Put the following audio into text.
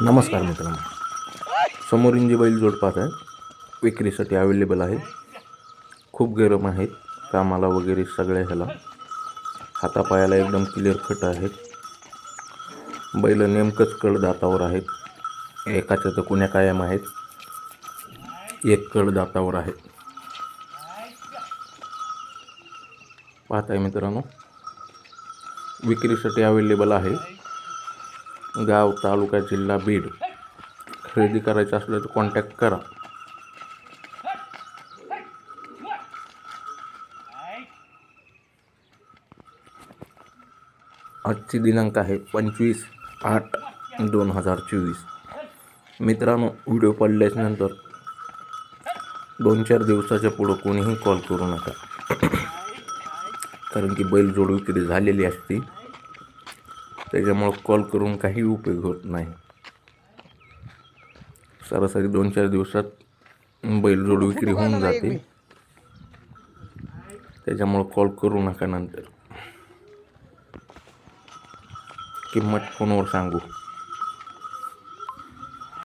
नमस्कार मित्रांनो. समोरील जे बैल जोड पाहत आहे विक्रीसाठी अवेलेबल आहे. खूप गरम आहेत कामाला वगैरे सगळ्या ह्याला. हातापायाला एकदम क्लिअर कट आहेत बैल नेमकंच कडदातावर आहेत. एकाच्या तर कुण्या कायम आहेत. एक कडदातावर आहे. पाहताय मित्रांनो. विक्रीसाठी अवेलेबल आहे. गाव तालुका जिल्हा बीड. खरेदी करायचं असलं तर कॉन्टॅक्ट करा. आजची दिनांक आहे पंचवीस आठ दोन हजार चोवीस. मित्रांनो व्हिडिओ पडल्याच्यानंतर दोन चार दिवसाच्या पुढं कोणीही कॉल करू नका. कारण की बैल जोड विक्री झालेली असते. त्याच्यामुळं कॉल करून काही उपयोग होत नाही. सरासरी दोन चार दिवसात बैलजोड विक्री होऊन जाते. त्याच्यामुळं कॉल करू नका नंतर. किंमत फोनवर सांगू.